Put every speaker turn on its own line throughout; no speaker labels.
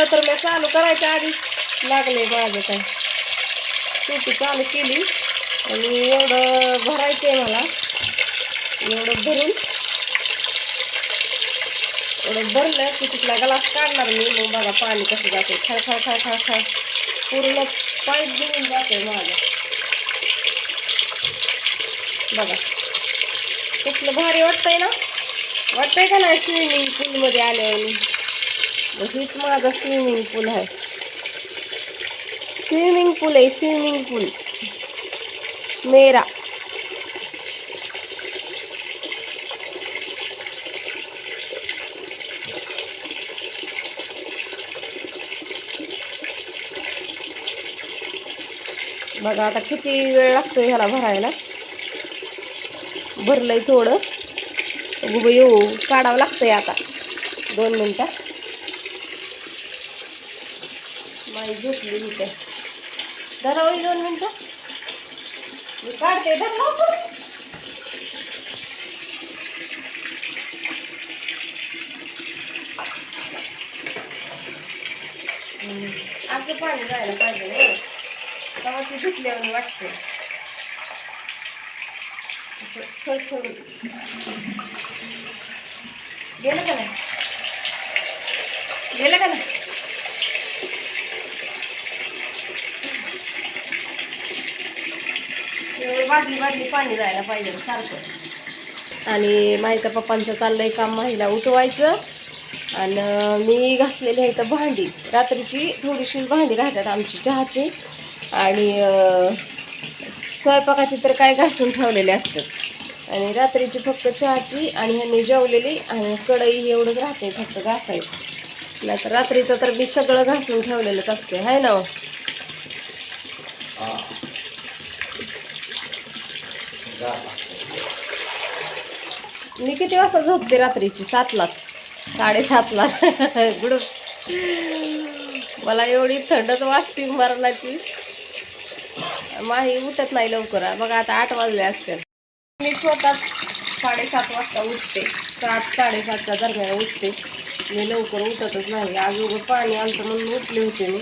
तर मी चालू करायच्या आधीच लागले माझं काय. शेवटी चालू केली आणि एवढं भरायचं आहे मला. एवढं भरून. एवढं भरलं की तिथला गलास काढणार मी. मग बघा पाणी कसं जाते खळ खळ खळ खळ खळ पूर्ण पाईप घेऊन जाते माझं. बघा. कसलं भारी वाटतंय ना? वाटतंय का नाही स्विमिंग पूलमध्ये आल्यावर? हीच माझा स्विमिंग पूल आहे. स्विमिंग पूल आहे स्विमिंग पूल मेरा. बघा आता किती वेळ लागतो ह्याला भरायला. भरलंय थोडं. उभं येऊ काढावं लागतंय आता. दोन मिनटं. माई झोपली इथे धरावं दोन मिनटं. मी काढते धर लवकर. आमचं पाणी जायला पाहिजे नाही तेव्हा ती धुतल्यावर वाटते. थोडं थोडं. गेलं का नाही? गेलं का नाही? बादली बादली पाणी जायला पाहिजे सारखं. आणि माईच्या पप्पांचं चाललंय काम महिला उठवायचं. आणि मी घासलेली आहे इथं भांडी. रात्रीची थोडीशी भांडी राहतात आमची चहाची. आणि स्वयंपाकाची तर काय घासून ठेवलेले असतात. आणि रात्रीची फक्त चहाची आणि ह्यांनी जेवलेली आणि कढई एवढंच राहते फक्त घासायचं. नाहीतर रात्रीचं तर मी सगळं घासून ठेवलेलंच असते हाय ना हो? मी किती वाजता झोपते रात्रीची? सातलाच. साडेसातला. गुड. मला एवढी थंडच वाजते मरणाची. माही उठत नाही लवकर. बघा आता आठ वाजले असते मी स्वतः साडेसात वाजता उठते. सात साडेसातच्या दरम्यान उठते. मी लवकर उठतच नाही. आज उघड पाणी आमचं म्हणून उठले होते मी.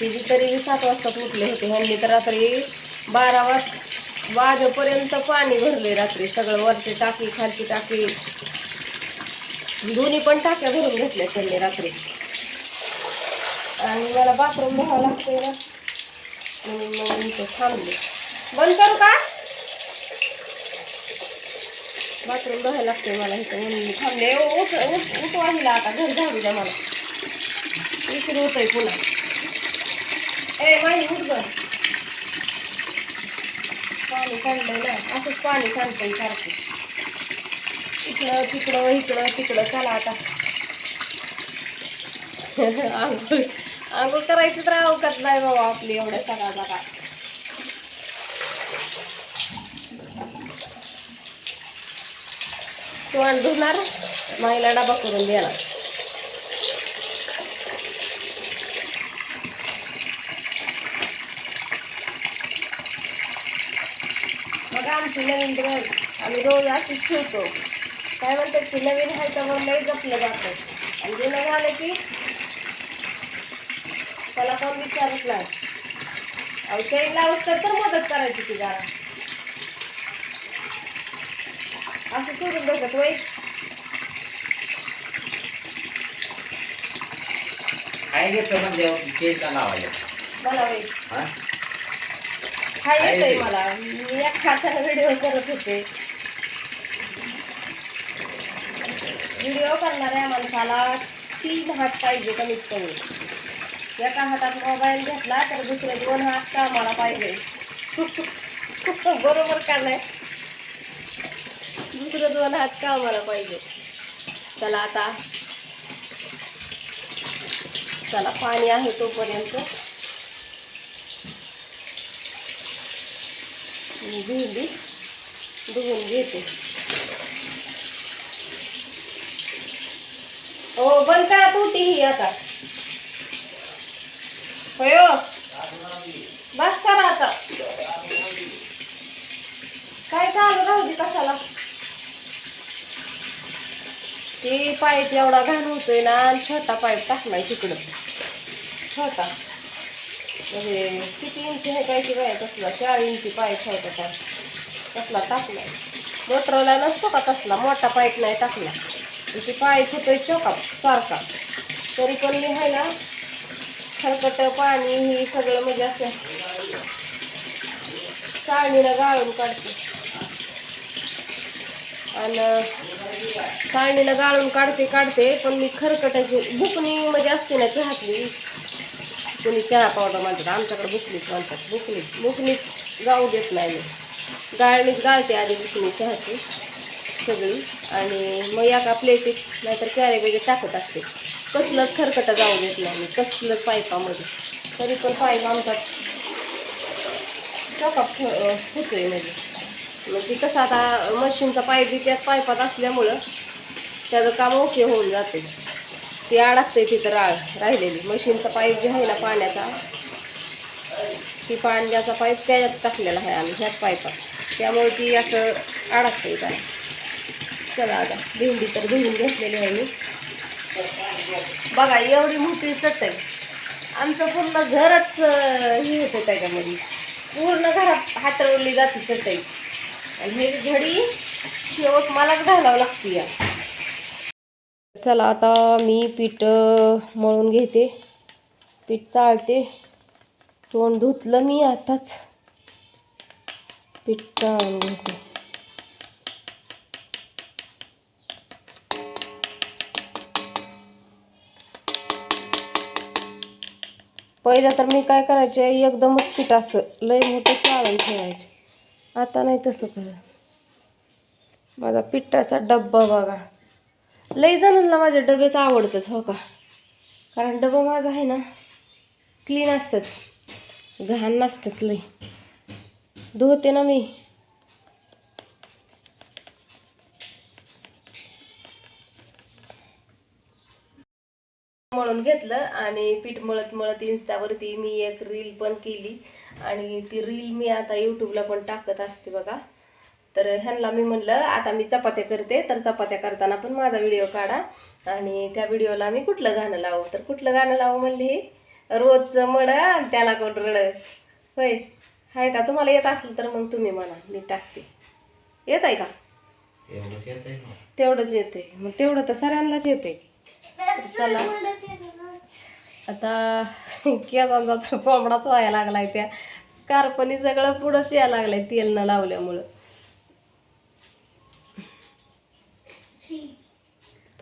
तिची तरी मी सात वाजताच उठले होते. ह्यांनी तर रात्री बारा वाज वाजपर्यंत पाणी भरले रात्री. सगळं वरची टाकी खालची टाकी. दोन्ही पण टाक्या भरून घेतल्या त्यांनी रात्री. आणि मला बाथरूम भरावं लागते ना. म्हणून मग मी थांबले. बंद करू का? बाथरूम धुवायला लागते मला इथं म्हणून मी थांबले. ओ, उठ उठ आता. घर झाडू द्या मला. इकडे होतंय पुन्हा. ए माझी उठ पाणी सांडलंय ना असंच पाणी सांडतंय सारखं. इकडं तिकडं इकडं तिकडं. चला आता. आंघोळ आंघोळ करायचं तर अवकात नाही बाबा आपली एवढ्या सकाळ जागा तू धुणार माईला डबा करून देणार नवीन ड्रॉइंग आम्ही रोज अशीच ठेवतो काय म्हणतात की नवीन आहे तर मग लई जपलं जातं. आणि जुनं झालं की त्याला कोण विचारत नाही. अहो चैन लावत तर मदत करायची ती जरा. असं सोडून बघत वय
काय घेतो म्हणजे केसला लावायला
मला वय
हा
येतंय? मला. मी एक व्हिडिओ करत होते. व्हिडिओ करणाऱ्या माणसाला तीन हात पाहिजे कमीत कमी. एका हातात मोबाईल घेतला तर दुसरे दोन हात कामाला पाहिजे. बरोबर का नाही? दुसरे दोन हात कामाला पाहिजे. चला आता. चला पाणी आहे तोपर्यंत. मी भेंडी धुवून घेते. हो बंद करा तुटी ही आता. होय. बस करा आता. काय चालू राहू दे कशाला? ती पाईप एवढा घाण होतोय ना आणि छोटा पाईप टाकलाय तिकडं. छोटा. म्हणजे किती इंची आहे काय की बाय तसला चार इंची पाईप होता काय तसला टाकला मोटरला नसतो का तसला? मोठा पाईप नाही टाकला. आणि पाईप होतोय चोका सारखा. तरी पण मी आहे ना खरकट पाणी हे सगळं म्हणजे असं चाळणीला गाळून काढते. आणि चाळणीला गाळून काढते काढते पण मी खरकटाची बुकणी म्हणजे असते ना चहातली कोणी चहा पावडर म्हणतात आमच्याकडे बुकलीच म्हणतात बुकलीच बुकलीच गाऊ देत नाही मी. गाळणीच गाळते आधी बुकली चहाची सगळी आणि मग एका प्लेटीत नाहीतर कॅरेबेगे टाकत असते. कसलंच खरकटा जाऊ देत नाही मी कसलंच पायपामध्ये. तरी पण पाईप आमचा चॉकअप होतोय म्हणजे. मग ती कसं आता मशीनचा पाईप बी त्यात पायपात असल्यामुळं त्याचं काम ओके होऊन जाते. ती अडकते तिथं राळ राहिलेली. मशीनचा पाईप जे आहे ना पाण्याचा ती पाण्याचा पाईप त्याच्यात टाकलेला आहे आम्ही ह्याच पाईपात. त्यामुळे ती असं अडकते त्याला चला आता भेंडी तर धुवून घेतलेली आहे मी. बघा एवढी मोठी चटई. आमचं पूर्ण घरच हे होतं त्याच्यामध्ये. पूर्ण घरात हातरवली जाते चटई. आणि हे घडी शेवट मलाच घालावं लागते या. चला आता मी पीठ मळून घेते. पीठ चाळते. तोंड धुतलं मी आताच. पीठ चाळून घेते. पहिलं तर मी काय करायचे एकदमच पीठ असं लय मोठं चाळून ठेवायचे. आता नाही तसं करत. माझा पिठाचा डब्बा बघा. लई जणांना माझ्या डबेच आवडतात हो का? कारण डबा माझा आहे ना क्लीन असतात. घाण नसतात लई. धुते ना मी. मळून घेतलं आणि पीठ मळत मळत इन्स्टावरती मी एक रील पण केली. आणि ती रील मी आता यूट्यूबला पण टाकत असते बघा. तर ह्यांना मी म्हणलं आता मी चपात्या करते तर चपात्या करताना पण माझा व्हिडिओ काढा. आणि त्या व्हिडिओला मी कुठलं गाणं लावू? तर कुठलं गाणं लावू म्हणले? रोजचं मड आणि त्याला कोण रड होय. हाय का? तुम्हाला येत असलं तर मग तुम्ही म्हणा. मी टाकते. येत आहे का
आहे
तेवढंच येते मग तेवढं तर सगळ्यांनाच येते चला. आता केसांचा तर कोंबडाच व्हायला लागलाय त्या. स्कार्पनी सगळं पुढंच यायला लागलंय तेल न लावल्यामुळं.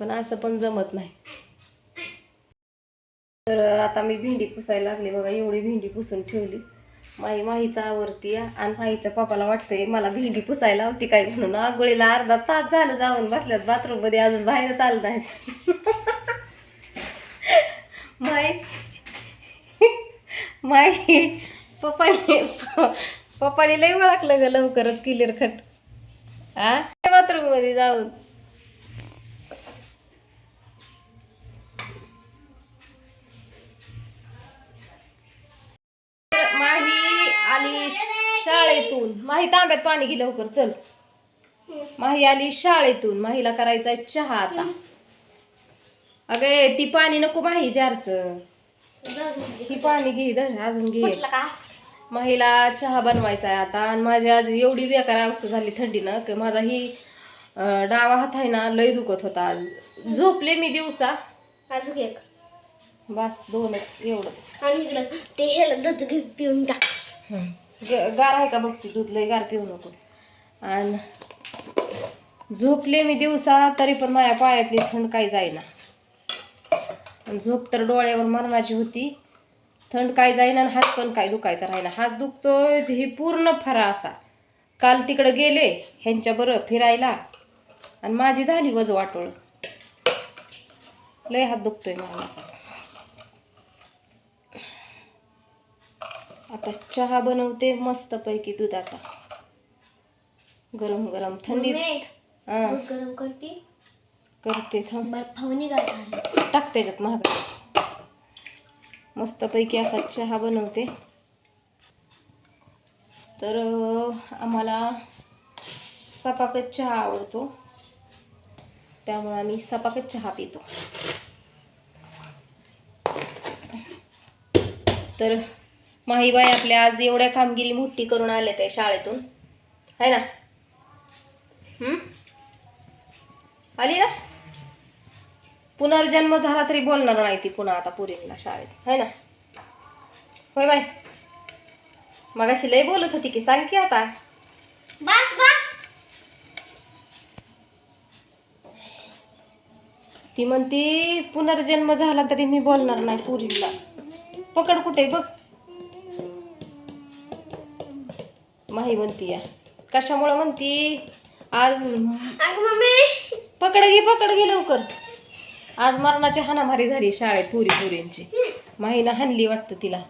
पण असं पण जमत नाही. तर आता मी भेंडी पुसायला लागली बघा एवढी भेंडी पुसून ठेवली. माई माहीचा आवडती आणि माईच्या पप्पाला वाटतंय मला भेंडी पुसायला होती काय म्हणून. आंघोळीला अर्धा तास झालं जाऊन बसल्यात बाथरूममध्ये अजून बाहेर चालत नाही माई माई पप्पाने पप्पाने लय ओळखलं ग लवकरच क्लिअर खट हा बाथरूममध्ये जाऊन. शाळेतून माही तांब्यात पाणी घे लवकर चल. माही आली शाळेतून. माहीला करायचा चहा आता. अगे ती पाणी नको माही जारचं. ही पाणी घे धर अजून घे. माहीला चहा बनवायचा आहे आता. आणि माझी आज एवढी बेकार अवस्था झाली थंडीनं की माझा ही डावा हात आहे ना लय दुखत होता. झोपले मी दिवसा.
अजून एक.
बस दोनच एवढंच.
आणि इकडं ते ह्याला दूध पिऊन टाक.
ग- गार आहे का बघते दूध लय गार पिऊ नको. आणि झोपले मी दिवसा तरी पण माझ्या पायातली थंड काही जाईना. आणि झोप तर डोळ्यावर मरणाची होती. थंड काय जाईना आणि हात पण काय दुखायचा राहिला हात दुखतोय हे पूर्ण फरा असा. काल तिकडं गेले ह्यांच्या बरं फिरायला. आणि माझी झाली वज वाटोळ. लय हात दुखतोय माझा. आता चहा बनवते मस्तपैकी दुधाचा. गरम गरम थंडीत. हा.
दूध गरम करते.
करते थांब.
बर्फावणी गाठ
टाक त्याच्यात महाग. मस्तपैकी असा चहा बनवते. तर आम्हाला सपाकच चहा आवडतो. त्यामुळे आम्ही सपाकच चहा पितो. तर माहीबाई आपल्या आज एवढ्या कामगिरी मोठी करून आल्या त्या शाळेतून. आहे ना? हम्म? आली ना पुनर्जन्म झाला तरी बोलणार नाही ती पुन्हा आता पुरीला शाळेत. है ना? होय बाय मगाशी लय बोलत होती की सांग की आता.
बस बस.
ती म्हणती पुनर्जन्म झाला तरी मी बोलणार नाही पुरीला पकड कुठे बघ. माही म्हणती या. कशामुळं म्हणती? आज पकड घे पकड घे लवकर. आज मरणाची हाणामारी झाली शाळेत पुरी पुरींची. माहीनं हाणली वाटतं तिला.